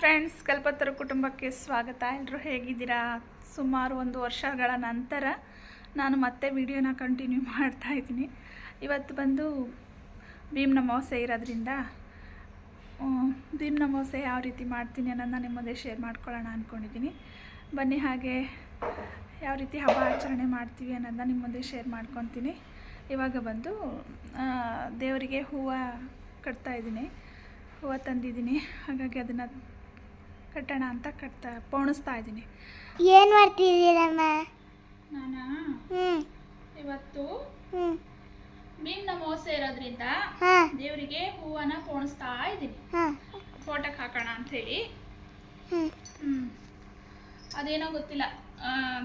Friends ಕಲ್ಪತ್ತರ ಕುಟುಂಬಕ್ಕೆ ಸ್ವಾಗತ ಎಲ್ಲರೂ ಹೇಗಿದ್ದೀರಾ? ಸುಮಾರು ಒಂದು ವರ್ಷಗಳ ನಂತರ ನಾನು ಮತ್ತೆ ವಿಡಿಯೋನ ಕಂಟಿನ್ಯೂ ಮಾಡ್ತಾ ಇದ್ದೀನಿ. ಇವತ್ತು ಬಂದು ಭೀಮ್ ಅಮಾವಾಸ್ಯೆ ಇರೋದ್ರಿಂದ ಆ, ಭೀಮ್ ಅಮಾವಾಸ್ಯೆ ಯಾವ ರೀತಿ ಮಾಡ್ತೀನಿ ಅನ್ನೋದನ್ನ ನಿಮ್ಮ ಮುಂದೆ ಶೇರ್ ಮಾಡ್ಕೊಳ್ಳೋಣ ಅಂದ್ಕೊಂಡಿದ್ದೀನಿ ಬನ್ನಿ ಹಾಗೆ ಯಾವ ರೀತಿ ಹಬ್ಬ ಆಚರಣೆ ಮಾಡ್ತೀವಿ ಅನ್ನೋದನ್ನ ನಿಮ್ಮ ಮುಂದೆ ಶೇರ್ ಮಾಡ್ಕೊತೀನಿ. ಇವಾಗ ಬಂದು ದೇವರಿಗೆ ಹೂವು ಕಟ್ತಾ ಇದ್ದೀನಿ. ಹೂವು ತಂದಿದ್ದೀನಿ. ಹಾಗಾಗಿ ಅದನ್ನು ಕಟ್ಟೋಣ ಅಂತ ಕಟ್ತಾ ಪೋಣಿಸ್ತಾ ಇದ್ದೀನಿ. ಏನ್ ಮಾಡ್ತಿದ್ದೀರಮ್ಮ? ನಾನು? ಇವತ್ತು ನಿನ್ನ ಮೋಸ ಅಮಾವಾಸ್ಯೆ ಇರೋದ್ರಿಂದ ಹಾ. ದೇವರಿಗೆ ಹೂವನ್ನ ಪೋಣಿಸ್ತಾ ಇದ್ದೀನಿ. ಹಾ. ಫೋಟೋಕ್ಕೆ ಹಾಕೋಣ ಅಂತ ಹೇಳಿ ಹ್ಞೂ ಅದೇನೋ ಗೊತ್ತಿಲ್ಲ. ಆ,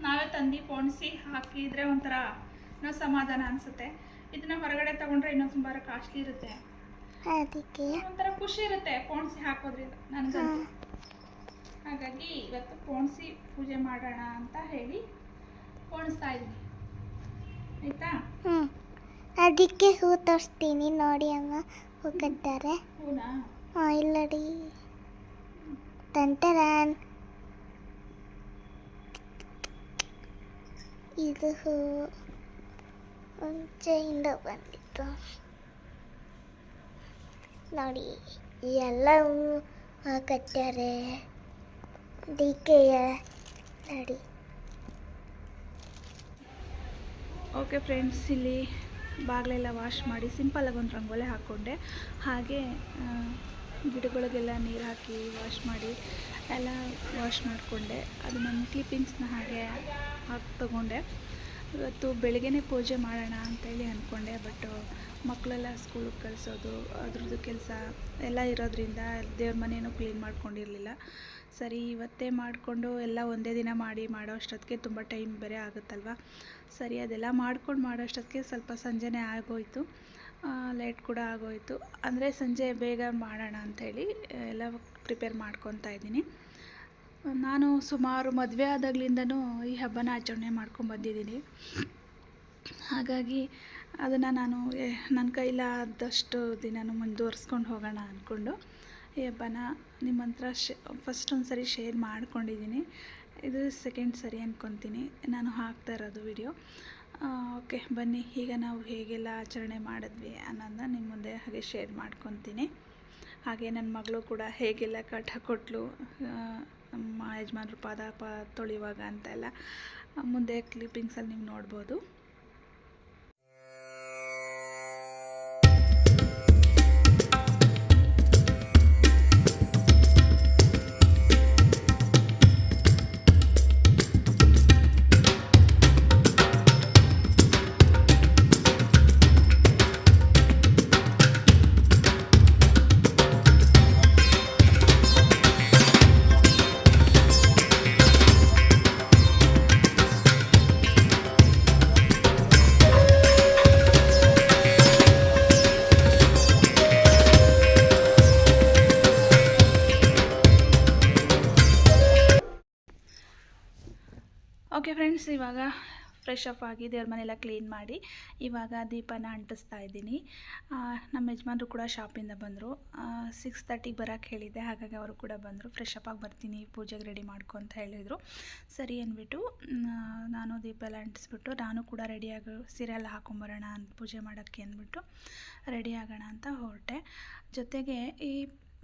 ನಾವೇ ತಂದು ಪೋಣಿಸಿ ಹಾಕಿದ್ರೆ ಒಂಥರ ಸಮಾಧಾನ ಅನಿಸುತ್ತೆ. ಇದನ್ನ ಹೊರಗಡೆ ತಗೊಂಡ್ರೆ ಇನ್ನೂ ತುಂಬಾ ಕಾಸ್ಟ್ಲಿ ಇರುತ್ತೆ. ಅದಕ್ಕೆ? ಒಂಥರ ಖುಷಿ ಇರುತ್ತೆ ಪೋಣಿಸಿ ಹಾಕೋದ್ರಿಂದ ನನಗಂತೂ. ಹಾಗಾಗಿ ಇವತ್ತು ಪೋಣಿಸಿ ಪೂಜೆ ಮಾಡೋಣ ಅಂತ ಹೇಳಿ ಪೋಣಿಸ್ತಾ ಇದ್ದೀನಿ. ಆಯಿತಾ? ಹ್ಞೂ ಅದಕ್ಕೆ ಹೂ ತೋರಿಸ್ತೀನಿ ನೋಡಿ ಅಮ್ಮ ಹೂ ಕಟ್ತಾರೆ. ಹೂನಾ? ಹಾ ಇಲ್ಲಡಿ. ತಂಟರಾನ್ ಇದು ಹೂ ಮುಂಚೆಯಿಂದ ಬಂದಿತ್ತು. ನೋಡಿ ಎಲ್ಲವೂ ಡಿ ಕಟ್ಟಾರೆ ನೋಡಿ. ಓಕೆ ಫ್ರೆಂಡ್ಸ್ ಇಲ್ಲಿ ಬಾಗಿಲೆಲ್ಲ ವಾಶ್ ಮಾಡಿ ಸಿಂಪಲಾಗಿ ಒಂದು ರಂಗೋಲಿ ಹಾಕ್ಕೊಂಡೆ ಹಾಗೆ ಗಿಡಗಳಿಗೆಲ್ಲ ನೀರು ಹಾಕಿ ವಾಶ್ ಮಾಡಿ ಎಲ್ಲ ವಾಶ್ ಮಾಡಿಕೊಂಡೆ. ಅದು ನನ್ನ ಕ್ಲಿಪ್ಪಿಂಗ್ಸ್ನ ಹಾಗೆ ಹಾಕಿ ತಗೊಂಡೆ. ಇವತ್ತು ಬೆಳಗ್ಗೆನೇ ಪೂಜೆ ಮಾಡೋಣ ಅಂತೇಳಿ ಅಂದ್ಕೊಂಡೆ, ಬಟ್ ಮಕ್ಕಳೆಲ್ಲ ಸ್ಕೂಲಿಗೆ ಕಳಿಸೋದು, ಅದ್ರದ್ದು ಕೆಲಸ ಎಲ್ಲ ಇರೋದ್ರಿಂದ ದೇವ್ರ ಮನೆಯೂ ಕ್ಲೀನ್ ಮಾಡ್ಕೊಂಡಿರಲಿಲ್ಲ. ಸರಿ, ಇವತ್ತೇ ಮಾಡಿಕೊಂಡು ಎಲ್ಲ ಒಂದೇ ದಿನ ಮಾಡಿ ಮಾಡೋ ಅಷ್ಟೊತ್ತಿಗೆ ತುಂಬ ಟೈಮ್ ಬೇರೆ ಆಗುತ್ತಲ್ವ? ಸರಿ, ಅದೆಲ್ಲ ಮಾಡ್ಕೊಂಡು ಮಾಡೋ ಅಷ್ಟೊತ್ತಿಗೆ ಸ್ವಲ್ಪ ಸಂಜೆನೇ ಆಗೋಯಿತು. ಲೇಟ್ ಕೂಡ ಆಗೋಯಿತು. ಅಂದರೆ ಸಂಜೆ ಬೇಗ ಮಾಡೋಣ ಅಂಥೇಳಿ ಎಲ್ಲ ಪ್ರಿಪೇರ್ ಮಾಡ್ಕೊತಾ ಇದ್ದೀನಿ. ನಾನು ಸುಮಾರು ಮದುವೆ ಆದಾಗ್ಲಿಂದನೂ ಈ ಹಬ್ಬನ ಆಚರಣೆ ಮಾಡ್ಕೊಂಬಂದಿದ್ದೀನಿ ಹಾಗಾಗಿ ಅದನ್ನು ನಾನು ನನ್ನ ಕೈಲಾದಷ್ಟು ದಿನನೂ ಮುಂದುವರಿಸ್ಕೊಂಡು ಹೋಗೋಣ ಅಂದ್ಕೊಂಡು ಈ ಹಬ್ಬನ ನಿಮ್ಮ ಹತ್ರ ಶೇ ಫಸ್ಟ್ ಒಂದು ಸರಿ ಶೇರ್ ಮಾಡ್ಕೊಂಡಿದ್ದೀನಿ. ಇದು ಸೆಕೆಂಡ್ ಸರಿ ಅಂದ್ಕೊತೀನಿ ನಾನು ಹಾಕ್ತಾ ಇರೋದು ವಿಡಿಯೋ ಓಕೆ ಬನ್ನಿ. ಈಗ ನಾವು ಹೇಗೆಲ್ಲ ಆಚರಣೆ ಮಾಡಿದ್ವಿ ಅನ್ನೋದನ್ನ ನಿಮ್ಮ ಮುಂದೆ ಹಾಗೆ ಶೇರ್ ಮಾಡ್ಕೊತೀನಿ. ಹಾಗೆ ನನ್ನ ಮಗಳು ಕೂಡ ಹೇಗೆಲ್ಲ ಕಟ್ ಕೊಟ್ಲು ಆ, ನಮ್ಮ ಯಜಮಾನ್ರು ಪಾದ ಪ ತೊಳೆಯುವಾಗ ಅಂತೆಲ್ಲ ಮುಂದೆ ಕ್ಲಿಪ್ಪಿಂಗ್ಸಲ್ಲಿ ನೀವು ನೋಡ್ಬೋದು. ಫ್ರೆಂಡ್ಸ್ ಇವಾಗ ಫ್ರೆಶ್ ಅಪ್ ಆಗಿ ದೇವ್ರ ಮನೆಯೆಲ್ಲ ಕ್ಲೀನ್ ಮಾಡಿ ಇವಾಗ ದೀಪನ ಅಂಟಿಸ್ತಾ ಇದ್ದೀನಿ. ನಮ್ಮ ಯಜಮಾನ್ರು ಕೂಡ ಶಾಪಿಂದ ಬಂದರು. ಸಿಕ್ಸ್ ತರ್ಟಿಗೆ ಬರೋಕ್ಕೆ ಹೇಳಿದ್ದೆ. ಹಾಗಾಗಿ ಅವರು ಕೂಡ ಬಂದರು. ಫ್ರೆಶ್ ಅಪ್ ಆಗಿ ಬರ್ತೀನಿ, ಪೂಜೆಗೆ ರೆಡಿ ಮಾಡ್ಕೊ ಅಂತ ಹೇಳಿದರು. ಸರಿ ಅಂದ್ಬಿಟ್ಟು ನಾನು ದೀಪ ಎಲ್ಲ ಅಂಟಿಸ್ಬಿಟ್ಟು ನಾನು ಕೂಡ ರೆಡಿಯಾಗಿ ಸೀರೆ ಎಲ್ಲ ಹಾಕೊಂಬರೋಣ ಅಂತ ಪೂಜೆ ಮಾಡೋಕ್ಕೆ ಅಂದ್ಬಿಟ್ಟು ರೆಡಿ ಆಗೋಣ ಅಂತ ಹೊರಟೆ. ಜೊತೆಗೆ ಈ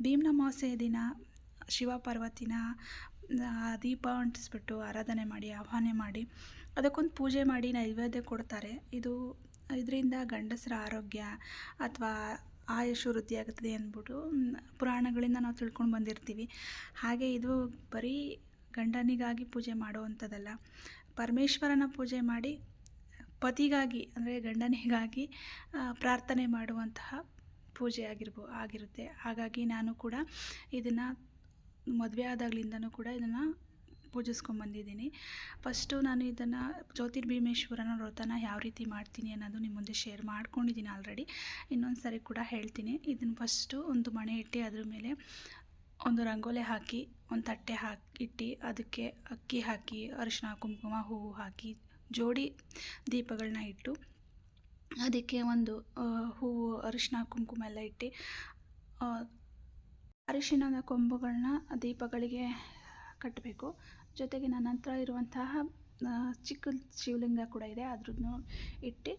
ಭೀಮ್ನ ಅಮಾವಾಸ್ಯೆ ದಿನ, ಶಿವ ಪಾರ್ವತಿನ ದೀಪ ಅಂಟಿಸ್ಬಿಟ್ಟು ಆರಾಧನೆ ಮಾಡಿ, ಆಹ್ವಾನ ಮಾಡಿ, ಅದಕ್ಕೊಂದು ಪೂಜೆ ಮಾಡಿ ನೈವೇದ್ಯ ಕೊಡ್ತಾರೆ. ಇದು ಇದರಿಂದ ಗಂಡಸರ ಆರೋಗ್ಯ ಅಥವಾ ಆಯುಷ್ ವೃದ್ಧಿ ಆಗುತ್ತದೆ ಅಂದ್ಬಿಟ್ಟು ಪುರಾಣಗಳಿಂದ ನಾವು ತಿಳ್ಕೊಂಡು ಬಂದಿರ್ತೀವಿ. ಹಾಗೆ ಇದು ಬರೀ ಗಂಡನಿಗಾಗಿ ಪೂಜೆ ಮಾಡುವಂಥದ್ದಲ್ಲ. ಪರಮೇಶ್ವರನ ಪೂಜೆ ಮಾಡಿ ಪತಿಗಾಗಿ, ಅಂದರೆ ಗಂಡನಿಗಾಗಿ ಪ್ರಾರ್ಥನೆ ಮಾಡುವಂತಹ ಪೂಜೆ ಆಗಿರ್ಬೋ, ಆಗಿರುತ್ತೆ. ಹಾಗಾಗಿ ನಾನು ಕೂಡ ಇದನ್ನು ಮದುವೆ ಆದಾಗ್ಲಿಂದನೂ ಕೂಡ ಇದನ್ನು ಪೂಜಿಸ್ಕೊಂಬಂದಿದ್ದೀನಿ ಫಸ್ಟು ನಾನು ಇದನ್ನು ಜ್ಯೋತಿರ್ಭೀಮೇಶ್ವರನ ವ್ರತನ ಯಾವ ರೀತಿ ಮಾಡ್ತೀನಿ ಅನ್ನೋದು ನಿಮ್ಮ ಮುಂದೆ ಶೇರ್ ಮಾಡ್ಕೊಂಡಿದ್ದೀನಿ ಆಲ್ರೆಡಿ ಇನ್ನೊಂದು ಸರಿ ಕೂಡ ಹೇಳ್ತೀನಿ. ಇದನ್ನು ಫಸ್ಟು ಒಂದು ಮಣೆ ಇಟ್ಟು ಅದ್ರ ಮೇಲೆ ಒಂದು ರಂಗೋಲಿ ಹಾಕಿ, ಒಂದು ತಟ್ಟೆ ಹಾಕಿ ಇಟ್ಟು ಅದಕ್ಕೆ ಅಕ್ಕಿ ಹಾಕಿ ಅರಿಶಿನ ಕುಂಕುಮ, ಹೂವು ಹಾಕಿ ಜೋಡಿ ದೀಪಗಳನ್ನ ಇಟ್ಟು ಅದಕ್ಕೆ ಒಂದು ಹೂವು ಅರಿಶಿನ ಕುಂಕುಮ ಎಲ್ಲ ಇಟ್ಟು ಅರಿಶಿಣದ ಕೊಂಬುಗಳನ್ನ ದೀಪಗಳಿಗೆ ಕಟ್ಟಬೇಕು ಜೊತೆಗೆ ನನ್ನ ಹತ್ರ ಇರುವಂತಹ ಚಿಕ್ಕ ಶಿವಲಿಂಗ ಕೂಡ ಇದೆ. ಅದ್ರದ್ದು ಇಟ್ಟು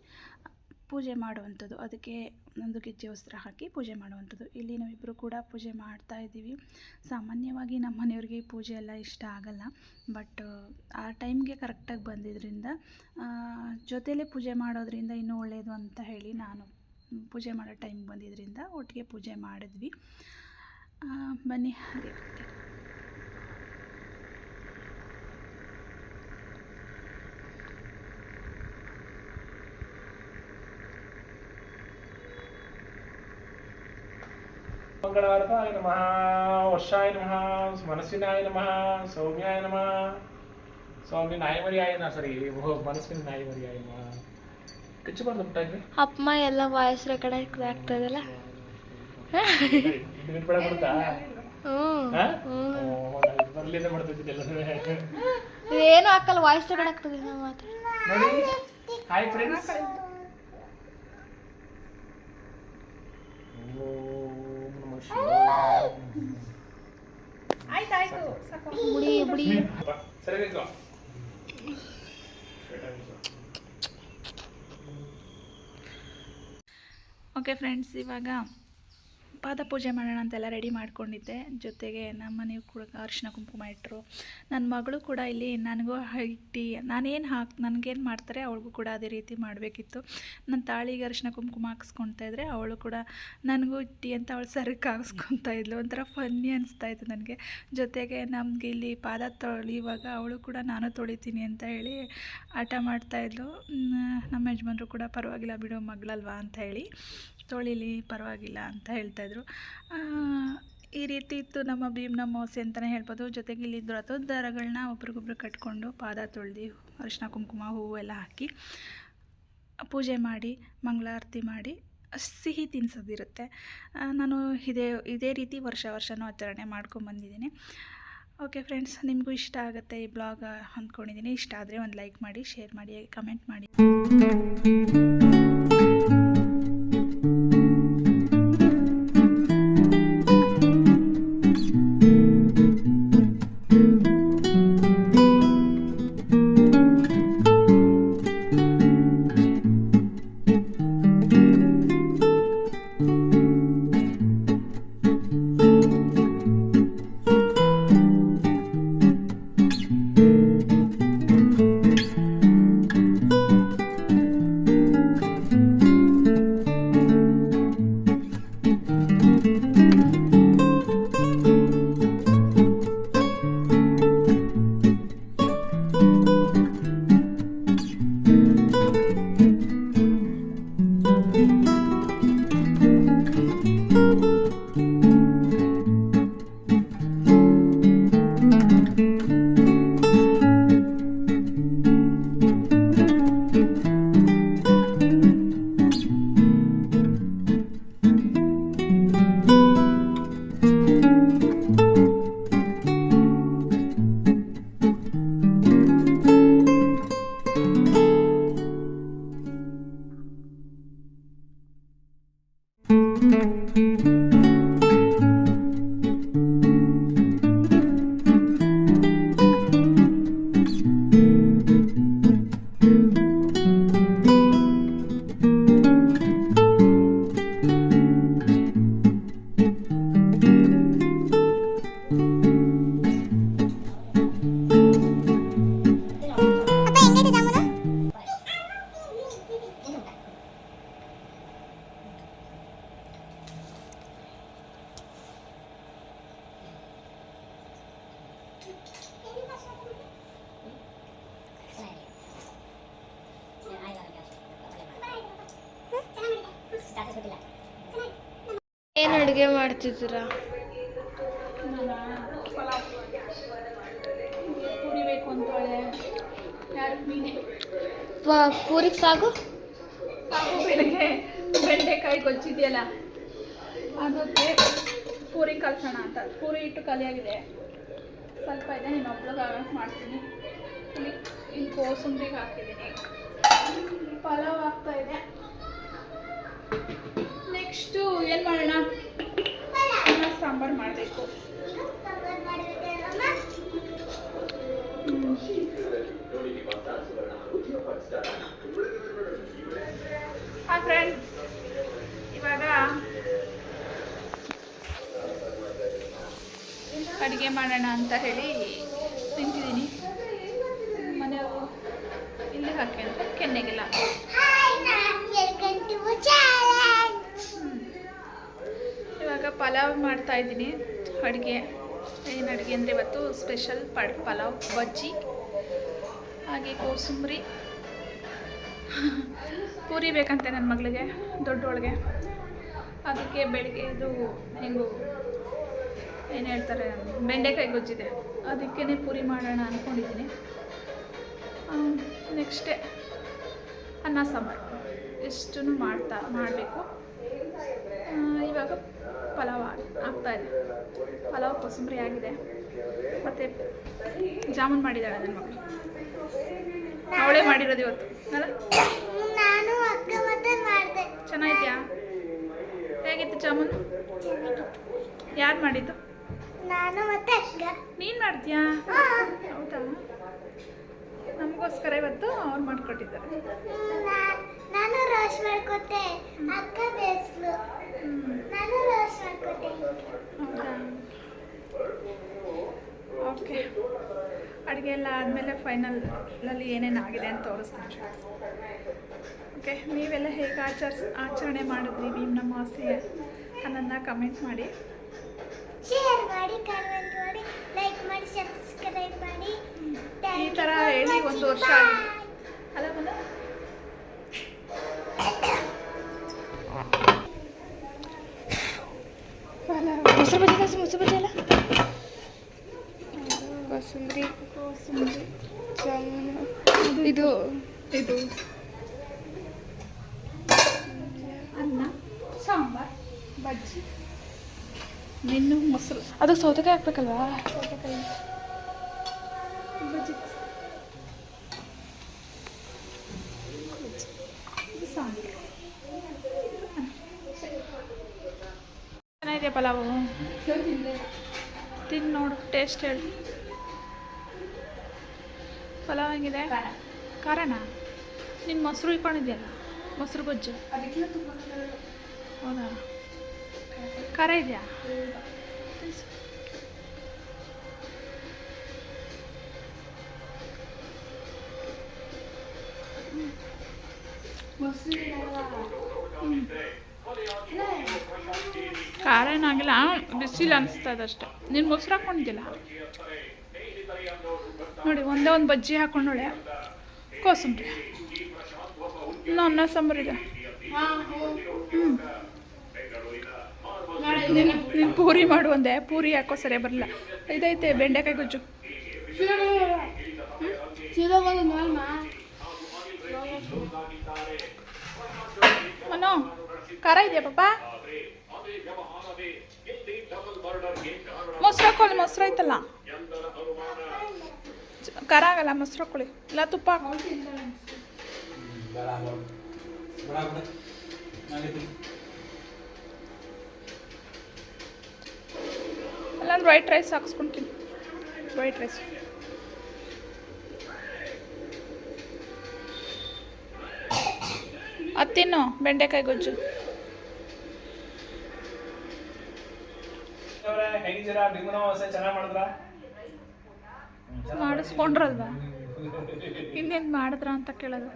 ಪೂಜೆ ಮಾಡುವಂಥದ್ದು. ಅದಕ್ಕೆ ಒಂದು ಗೆಜ್ಜೆ ವಸ್ತ್ರ ಹಾಕಿ ಪೂಜೆ ಮಾಡುವಂಥದ್ದು. ಇಲ್ಲಿ ನಾವಿಬ್ಬರು ಕೂಡ ಪೂಜೆ ಮಾಡ್ತಾ ಇದ್ದೀವಿ. ಸಾಮಾನ್ಯವಾಗಿ ನಮ್ಮ ಮನೆಯವ್ರಿಗೆ ಪೂಜೆ ಎಲ್ಲ ಇಷ್ಟ ಆಗಲ್ಲ. ಬಟ್, ಆ ಟೈಮ್ಗೆ ಕರೆಕ್ಟಾಗಿ ಬಂದಿದ್ದರಿಂದ ಜೊತೆಯಲ್ಲೇ ಪೂಜೆ ಮಾಡೋದ್ರಿಂದ ಇನ್ನೂ ಒಳ್ಳೆಯದು ಅಂತ ಹೇಳಿ ನಾನು ಪೂಜೆ ಮಾಡೋ ಟೈಮ್ ಬಂದಿದ್ದರಿಂದ ಒಟ್ಟಿಗೆ ಪೂಜೆ ಮಾಡಿದ್ವಿ. ಬನ್ನಿ. ಹಾಗೆ ಮಂಗಳಾರ್ಕಾಯ ನಮಃ ವರ್ಷಾಯ ನಮಃ ಮನಸ್ಸಿನಾಯ ನಮಃ ಸೌಮ್ಯಾಯ ನಮಃ. ಸ್ವಾಮಿ ನಾಯಿಮರಿಯಾಯ ನಾ ಸರಿ ಓಹೋ ಮನಸ್ಸಿನ ನಾಯಿಮರಿಯಾಯ ನಮಃ. ಕಚ್ಚಬಾರ್ದು ಅಪ್ಪ ಎಲ್ಲ ವಾಯ್ಸ್ ರೆಕಾರ್ಡ್ ಆಗ್ತದಲ್ಲ ಏನು ಹಾಕಲ್ಲ ವಾಯ್ಸ್ ಆಗ್ತದೆ ನಾವು ಮಾತ್ರ ನೋಡಿ ಹಾಯ್ ಫ್ರೆಂಡ್ಸ್. ಬುಡಿ ಬುಡಿ ಸರಿ. ಓಕೆ ಫ್ರೆಂಡ್ಸ್ ಇವಾಗ ಪಾದ ಪೂಜೆ ಮಾಡೋಣ ಅಂತೆಲ್ಲ ರೆಡಿ ಮಾಡ್ಕೊಂಡಿದ್ದೆ. ಜೊತೆಗೆ ನಮ್ಮ ಮನೆಯೂ ಕೂಡ ಅರಿಶಿನ ಕುಂಕುಮ ಇಟ್ಟರು ನನ್ನ ಮಗಳು ಕೂಡ ಇಲ್ಲಿ ನನಗೂ ಹಿಟ್ಟಿ, ನಾನೇನು ಹಾಕಿ, ನನಗೇನು ಮಾಡ್ತಾರೆ ಅವಳಿಗೂ ಕೂಡ ಅದೇ ರೀತಿ ಮಾಡಬೇಕಿತ್ತು. ನನ್ನ ತಾಳಿಗೆ ಅರಿಶಿನ ಕುಂಕುಮ ಹಾಕಿಸ್ಕೊತಾ ಇದ್ದರೆ ಅವಳು ಕೂಡ ನನಗೂ ಇಟ್ಟಿ ಅಂತ ಅವಳು ಸರಕ್ಕೆ ಹಾಕಿಸ್ಕೊತಾ ಇದ್ಲು. ಒಂಥರ ಫನ್ನಿ ಅನಿಸ್ತಾ ಇತ್ತು ನನಗೆ. ಜೊತೆಗೆ ನಮಗೆ ಇಲ್ಲಿ ಪಾದ ತೊಳಿಯುವಾಗ ಅವಳು ಕೂಡ ನಾನು ತೊಳಿತೀನಿ ಅಂತ ಹೇಳಿ ಆಟ ಮಾಡ್ತಾಯಿದ್ಲು ನಮ್ಮ ಯಜಮಾನ್ರು ಕೂಡ ಪರವಾಗಿಲ್ಲ ಬಿಡು ಮಗಳಲ್ವಾ ಅಂತ ಹೇಳಿ. ತೊಳಿಲಿ ಪರವಾಗಿಲ್ಲ ಅಂತ ಹೇಳ್ತಾಯಿದ್ರು ಈ ರೀತಿ ಇತ್ತು ನಮ್ಮ ಭೀಮ್ನ ಮೋಸೆ ಅಂತಲೇ ಹೇಳ್ಬೋದು. ಜೊತೆಗೆ ಇಲ್ಲಿ ವ್ರತದ ದಾರಗಳನ್ನ ಒಬ್ರಿಗೊಬ್ರು ಕಟ್ಕೊಂಡು ಪಾದ ತೊಳೆದು ಅರಿಶಿನ, ಕುಂಕುಮ, ಹೂವು ಎಲ್ಲ ಹಾಕಿ ಪೂಜೆ ಮಾಡಿ, ಮಂಗಳಾರತಿ ಮಾಡಿ ಸಿಹಿ ತಿನ್ಸೋದಿರುತ್ತೆ. ನಾನು ಇದೇ ಇದೇ ರೀತಿ ವರ್ಷ ವರ್ಷನೂ ಆಚರಣೆ ಮಾಡ್ಕೊಂಬಂದಿದ್ದೀನಿ ಓಕೆ ಫ್ರೆಂಡ್ಸ್ ನಿಮಗೂ ಇಷ್ಟ ಆಗುತ್ತೆ ಈ ಬ್ಲಾಗ್ ಅಂದ್ಕೊಂಡಿದ್ದೀನಿ. ಇಷ್ಟ ಆದರೆ ಒಂದು ಲೈಕ್ ಮಾಡಿ ಶೇರ್ ಮಾಡಿ ಕಮೆಂಟ್ ಮಾಡಿ. ಏನು ಅಡುಗೆ ಮಾಡ್ತಿದ್ದೀರಾ? ಪೂರಿಗೆ ಸಾಗು? ಬೆಳಗ್ಗೆ. ಬೆಂಡೆಕಾಯಿ ಗೊಜ್ಜಿದೆಯಲ್ಲ, ಅದಕ್ಕೆ ಪೂರಿ ಕಲ್ಸೋಣ ಅಂತ. ಪೂರಿ ಇಟ್ಟು ಖಾಲಿಯಾಗಿದೆ. ಸ್ವಲ್ಪ ಇದೆ, ನೀನು ಒಬ್ಳಿಗೆ ಆಗಾಸ್ ಮಾಡ್ತೀನಿ. ಇಲ್ಲಿ ಇಲ್ಲಿ ಕೋಸಂಬರಿಗೆ ಹಾಕಿದ್ದೀನಿ. ಪಲಾವ್ ಆಗ್ತಾ ಅಡುಗೆ ಮಾಡೋಣ ಅಂತ ಹೇಳಿ ತಿಂತಿದ್ದೀನಿ. ಮನೆಯವರು ಇಲ್ಲಿ ಅಂತ ಕೆನ್ನೆಗೆಲ್ಲ. ಇವಾಗ ಪಲಾವ್ ಮಾಡ್ತಾ ಇದ್ದೀನಿ. ಅಡುಗೆ ಏನು ಅಡುಗೆ ಅಂದರೆ ಇವತ್ತು ಸ್ಪೆಷಲ್ ಪಡ್ ಪಲಾವ್ ಬಜ್ಜಿ ಹಾಗೆ ಕೋಸಂಬರಿ. ಪೂರಿ ಬೇಕಂತೆ ನನ್ನ ಮಗಳಿಗೆ ದೊಡ್ಡವಳಿಗೆ ಅದಕ್ಕೆ ಬೆಳಿಗ್ಗೆ ಇದು ಹೆಂಗು ಏನು ಹೇಳ್ತಾರೆ? ಬೆಂಡೆಕಾಯಿ ಗೊಜ್ಜಿದೆ. ಅದಕ್ಕೇ ಪೂರಿ ಮಾಡೋಣ ಅಂದ್ಕೊಂಡಿದ್ದೀನಿ ನೆಕ್ಸ್ಟೇ ಅನ್ನ ಸಾಂಬಾರು. ಇಷ್ಟೂ ಮಾಡ್ತಾ ಮಾಡಬೇಕು? ಇವಾಗ ಪಲಾವ್ ಆಗ್ತಾ ಇದೆ. ಪಲಾವ್ ಕೊಸಂಬರಿ ಆಗಿದೆ. ಮತ್ತು ಜಾಮೂನ್ ಮಾಡಿದ್ದಾಳೆ ನನ್ನ ಮಗಳು. ಅವಳೇ ಮಾಡಿರೋದು ಇವತ್ತು. ಅಲ್ಲ? ಚೆನ್ನಾಗಿದ್ಯಾ? ಹೇಗಿತ್ತು ಜಾಮೂನ್? ಯಾರು ಮಾಡಿದ್ದು? ನಾನು ಮತ್ತೆ ನೀನು ಮಾಡ್ತೀಯಾ. ಹೌದಾ? ನಮಗೋಸ್ಕರ ಇವತ್ತು ಅವ್ರು ಮಾಡ್ಕೊಟ್ಟಿದ್ದಾರೆ. ನಾನು ರೋಸ್ಟ್ ಮಾಡ್ಕೊಟ್ಟೆ. ಅಕ್ಕ ಬೇಸ್ಲು. ನಾನು ರೋಸ್ಟ್ ಮಾಡ್ಕೊತೆ ಹೌದಾ? ಓಕೆ. ಅಡುಗೆ ಎಲ್ಲ ಆದಮೇಲೆ ಫೈನಲಲ್ಲಿ ಏನೇನು ಆಗಿದೆ ಅಂತ ತೋರಿಸ್ತೀನಿ. ಓಕೆ ನೀವೆಲ್ಲ ಹೇಗೆ ಆಚರಿಸ್ ಆಚರಣೆ ಮಾಡಿದ್ರಿ ನಿಮ್ಮ ಅಮಾವಾಸ್ಯೆ ಅನ್ನೋದನ್ನ ಕಮೆಂಟ್ ಮಾಡಿ. ಶೇರ್ ಮಾಡಿ ಕಮೆಂಟ್ ಮಾಡಿ ಲೈಕ್ ಮಾಡಿ ಸಬ್ಸ್ಕ್ರೈಬ್ ಮಾಡಿ. ಈ ಥರ ಹೇಳಿ ಒಂದು ವರ್ಷ ಆಗಿದೆ. ಅಲ್ಲ ಬಂದ ಮೊಸರು ಬಜ್ಜಿ ಕಾಸು ಮೊಸರು ಬಜ್ಜಿ ಅಲ್ಲ ಕೋಸಂಬರಿ. ಕೋಸಂಬರಿ ಜಾಮೂನು. ಇದು ಇದು ಅನ್ನ ಸಾಂಬಾರ್ ಬಜ್ಜಿ ಮೆನ್ನು ಮೊಸರು. ಅದು ಸೌತೆಕಾಯಿ ಹಾಕ್ಬೇಕಲ್ವಾ? ಸೌತೆಕಾಯಿ. ಚೆನ್ನಾಗಿದೆ ಪಲಾವು? ತಿಂದು ನೋಡು ಟೇಸ್ಟ್ ಹೇಳಿ. ಪಲಾವ್ ಹೆಂಗಿದೆ? ಖಾರನಾ? ನಿನ್ನ ಮೊಸರು ಇಟ್ಕೊಂಡಿದ್ಯಲ್ಲ ಮೊಸರು ಗೊಜ್ಜು ಹೌದಾ? ಖಾರ ಇದೆಯಾ? ಖಾರ ಏನಾಗಿಲ್ಲ ಬಿಸಿಲು ಅನಿಸ್ತದೆ ಅಷ್ಟೆ. ನೀನು ಮೊಸರು ಹಾಕೊಂಡಿದ್ದಿಲ್ಲ ನೋಡಿ ಒಂದೇ ಒಂದು ಬಜ್ಜಿ ಹಾಕೊಂಡೋಳೆ ಕೋಸಂಬರಿ. ಇನ್ನೂ ಅನ್ನ ಸಾಂಬಾರಿದೆ ಹ್ಞೂ ನೀನು ಪೂರಿ ಮಾಡು ಒಂದೆ. ಪೂರಿ ಯಾಕೋ ಸರಿ ಬರಲ್ಲ ಇದೈತೆ, ಬೆಂಡೆಕಾಯಿ ಗೊಜ್ಜು. ಮನೋ, ಖಾರ ಇದೆಯಾ ಪಾಪ? ಮೊಸರು ಹಾಕೊಳ್ಳಿ ಮೊಸರು ಐತಲ್ಲ ಖಾರ ಆಗಲ್ಲ, ಮೊಸರು ಹಾಕೊಳ್ಳಿ ಇಲ್ಲ, ತುಪ್ಪ ಹಾಕೊ. ಇಲ್ಲಾಂದ್ರೆ ವೈಟ್ ರೈಸ್ ಹಾಕ್ಸ್ಕೊಂತೀನಿ. ವೈಟ್ ರೈಸ್ ಅತ್ತಿನ್ನು ಬೆಂಡೆಕಾಯಿ ಗೊಜ್ಜು. ಮಾಡಿಸ್ಕೊಂಡ್ರಲ್ವಾ? ಇನ್ನೇನು ಮಾಡಿದ್ರ ಅಂತ ಕೇಳೋದು.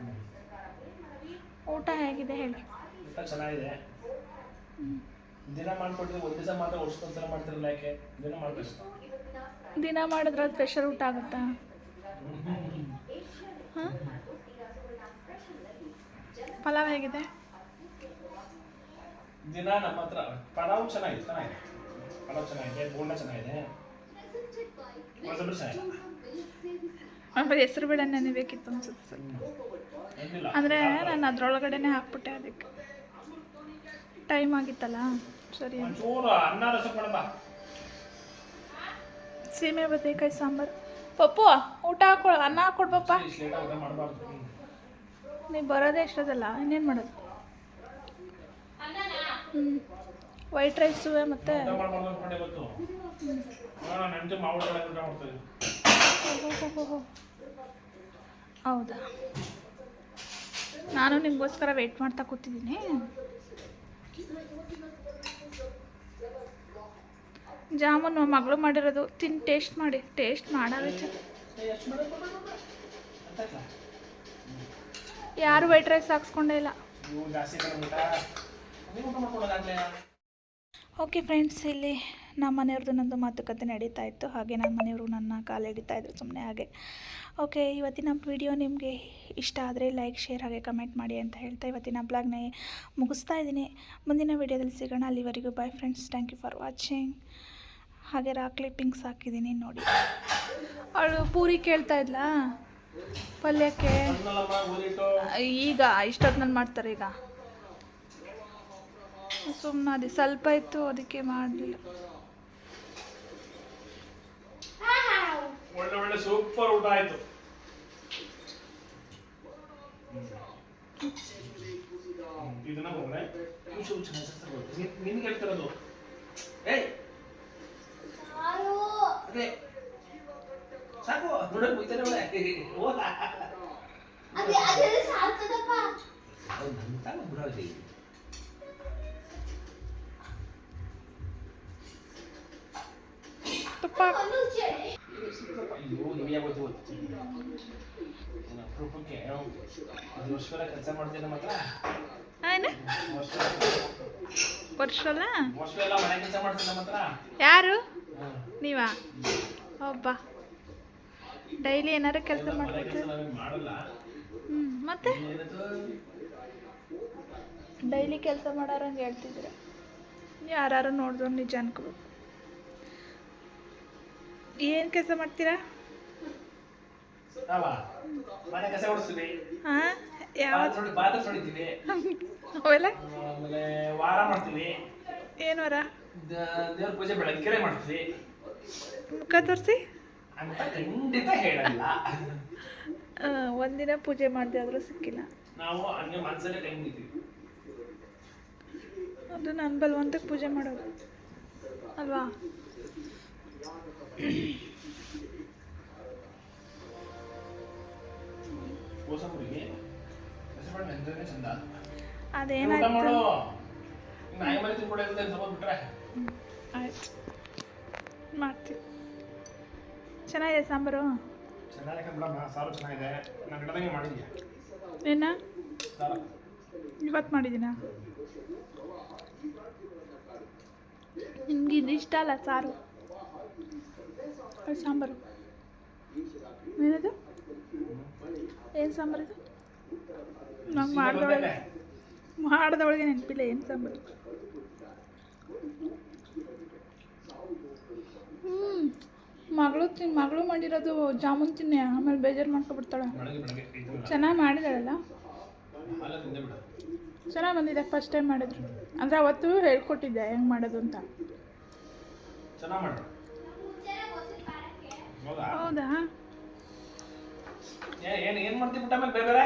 ಊಟ ಹೇಗಿದೆ ಹೇಳಿ. ಚೆನ್ನಾಗಿದೆ. ದಿನ ಮಾಡ್ಕೊಡ್ತೀವಿ ಒಂದ್ ದಿವಸ ಮಾತ್ರ ವರ್ಷಕ್ಕೊಂದ್ಸಲ ಮಾಡ್ತಿರಲ್ಲ ಯಾಕೆ? ದಿನ ಮಾಡ್ಬೇಕು. ದಿನ ಮಾಡಿದ್ರೆ ಅದು ಪ್ರೆಷರ್ ಊಟ ಆಗುತ್ತಾ? ಹಾಂ? ಪಲಾವ್ ಹೇಗಿದೆ? ದಿನ ನಮ್ಮ ಹತ್ರ ಪಲಾವ್ ಚೆನ್ನಾಗಿದೆ ಚೆನ್ನಾಗಿದೆ. ಪಲಾವ್ ಚೆನ್ನಾಗಿದೆ ಬೋಂಡ ಚೆನ್ನಾಗಿದೆ. ಮೊಸರು ಚೆನ್ನಾಗಿದೆ. ಆಮೇಲೆ ಹೆಸರು ಬೇಳೆ ನೆನೆಬೇಕಿತ್ತು ಅನ್ಸುತ್ತೆ ಸ್ವಲ್ಪ? ಏನಿಲ್ಲ ಅಂದರೆ ನಾನು ಅದರೊಳಗಡೆನೆ ಹಾಕ್ಬಿಟ್ಟೆ ಅದಕ್ಕೆ. ಟೈಮ್ ಆಗಿತ್ತಲ್ಲ? ಸರಿ. ಸೀಮೆ ಬದನೆಕಾಯಿ ಸಾಂಬಾರು. ಪಪ್ಪು ಊಟ ಹಾಕೊ ಅನ್ನ ಹಾಕೊಡ್ಬಪ್ಪ ನೀವು ಬರೋದೇ ಇಷ್ಟದಲ್ಲ ಇನ್ನೇನು ಮಾಡೋದು? ಹ್ಞೂ ವೈಟ್ ರೈಸು ಮತ್ತು? ಹೌದಾ? ನಾನು ನಿಮಗೋಸ್ಕರ ವೆಯ್ಟ್ ಮಾಡ್ತಾ ಕೂತಿದ್ದೀನಿ. ಜಾಮೂನು ಮಗಳು ಮಾಡಿರೋದು. ತಿನ್ ಟೇಸ್ಟ್ ಮಾಡಿ ಟೇಸ್ಟ್ ಮಾಡಾಗೈತೆ ಯಾರು ವೈಟ್ ರೈಸ್ ಹಾಕ್ಸ್ಕೊಂಡೇ ಇಲ್ಲ. ಓಕೆ ಫ್ರೆಂಡ್ಸ್ ಇಲ್ಲಿ ನಮ್ಮ ಮನೆಯವ್ರದ್ದು ನಂದು ಮಾತುಕತೆ ನಡೀತಾ ಇತ್ತು. ಹಾಗೆ ನಮ್ಮ ಮನೆಯವರು ನನ್ನ ಕಾಲು ಹಿಡಿತಾ ಇದ್ರು ಸುಮ್ಮನೆ ಹಾಗೆ. ಓಕೆ, ಇವತ್ತಿನ ವಿಡಿಯೋ ನಿಮಗೆ ಇಷ್ಟ ಆದರೆ ಲೈಕ್, ಶೇರ್ ಹಾಗೆ ಕಮೆಂಟ್ ಮಾಡಿ ಅಂತ ಹೇಳ್ತಾ ಇವತ್ತಿನ ಬ್ಲಾಗ್ನ ಮುಗಿಸ್ತಾ ಇದ್ದೀನಿ. ಮುಂದಿನ ವಿಡಿಯೋದಲ್ಲಿ ಸಿಗೋಣ. ಅಲ್ಲಿವರೆಗೂ bye friends thank you for watching ಹಾಗೆ ರಾ ಕ್ಲಿಪ್ಪಿಂಗ್ಸ್ ಹಾಕಿದ್ದೀನಿ ನೋಡಿ. ಅವಳು ಪೂರಿ ಕೇಳ್ತಾ ಇದ್ಲಾ? ಪಲ್ಯಕ್ಕೆ? ಈಗ ಇಷ್ಟೊತ್ತು ಈಗ ಇಷ್ಟೊತ್ತಿನಲ್ಲಿ ಮಾಡ್ತಾರೆ ಈಗ. ಸುಮ್ಮನೆ ಅದೇ, ಸ್ವಲ್ಪ ಇತ್ತು, ಅದಕ್ಕೆ ಮಾಡಲಿಲ್ಲ. ಒಳ್ಳೆ ಒಳ್ಳೆ ಸೂಪರ್ ಊಟ ಆಯ್ತು. ಇದನ್ನ ಹೋಗ್ರೆ ನಿನ್ಗೆ ಹೇಳ್ತಿರೋದು. ಏಯ್! ಅದೇ. ಸಾಕು ನೋಡ ಮುಯ್ತಾನೆ ಒಳ್ಳೆ. ಹೋದ ಅದೇ ಅದೆಲ್ಲ ಸಾರ್ತದಪ್ಪ ತುಪ್ಪ ನಿಮಗೆ ಅಪರೂಪಕ್ಕೆ ಕೆಲಸ ಮಾಡ್ತೀನಿ ವರ್ಷಲ್ಲ ಹತ್ರ ಯಾರು? ನೀವ? ಒಬ್ಬ. ಡೈಲಿ ಏನಾರು ಕೆಲಸ ಮಾಡ್ಬೇಕು? ಹ್ಞೂ ಮತ್ತೆ? ಡೈಲಿ ಕೆಲಸ ಮಾಡೋರಂಗೆ ಹೇಳ್ತಿದ್ರೆ. ಯಾರು ನೋಡಿದ್ರು ನಿಜ ಅನ್ಕೋ ಏನು ಕೆಲಸ ಮಾಡ್ತೀರಾ? ಅವೆಲ್ಲ? ವಾರ ಮಾಡ್ತೀವಿ ಏನು ವರ? ದ- ದೇವ್ರ ಪೂಜೆ ಬೆಳಗ್ಗೆ ಮಾಡ್ತೀವಿ ಮುಖ ತೋರಿಸಿ? ಅಂತ ಖಂಡಿತ ಹೇಳಲ್ಲ. ಒಂದಿನ ಪೂಜೆ ಮಾಡಿದೆ ಆದರೂ ಸಿಕ್ಕಿಲ್ಲ. ನಾವು ಹಂಗೆ ಮನ್ಸಲ್ಲೇ ಕೈ ಮುಗಿತೀವಿ. ಅದು ನನ್ ಬಲವಂತಕ್ಕೆ ಪೂಜೆ ಮಾಡೋದು. ಅಲ್ವಾ? ಅದೇನಾಯ್ತು ಆಯ್ತು ಮಾಡ್ತೀವಿ ಚೆನ್ನಾಗಿದೆ ಸಾಂಬಾರು ಏನ ಇವತ್ತು ಮಾಡಿದ್ದೀನ ನಿಮ್ಗೆ ಇದು ಇಷ್ಟ ಅಲ್ಲ ಸಾರು ಅದು ಸಾಂಬಾರು. ಏನದು? ಏನು ಸಾಂಬಾರು ಇದು? ನಂಗೆ ಮಾಡ್ದೊಳಗೆ ಮಾಡ್ದೊಳಗೆ ನೆನಪಿಲ್ಲ ಏನು ಸಾಂಬಾರು. ಹ್ಞೂ ಮಗಳು ತಿನ್ ಮಗಳು ಮಾಡಿರೋದು ಜಾಮೂನ್ ತಿನ್ನಿ, ಆಮೇಲೆ ಬೇಜಾರು ಮಾಡ್ಕೊಬಿಡ್ತಾಳೆ. ಚೆನ್ನಾಗಿ ಮಾಡಿದಾಳಲ್ಲ? ಚೆನ್ನಾಗಿ ಬಂದಿದೆ ಫಸ್ಟ್ ಟೈಮ್ ಮಾಡಿದ್ರು. ಅಂದರೆ ಅವತ್ತು ಹೇಳ್ಕೊಟ್ಟಿದ್ದೆ ಹೆಂಗೆ ಮಾಡೋದು ಅಂತ. ಹೌದಾ? ಏನ್ ಏನ್ ಮಾಡ್ತೀವಿ ಬಿಟ್ಟ ಮೇಲೆ ಬೇರೆ ಬೇರೆ?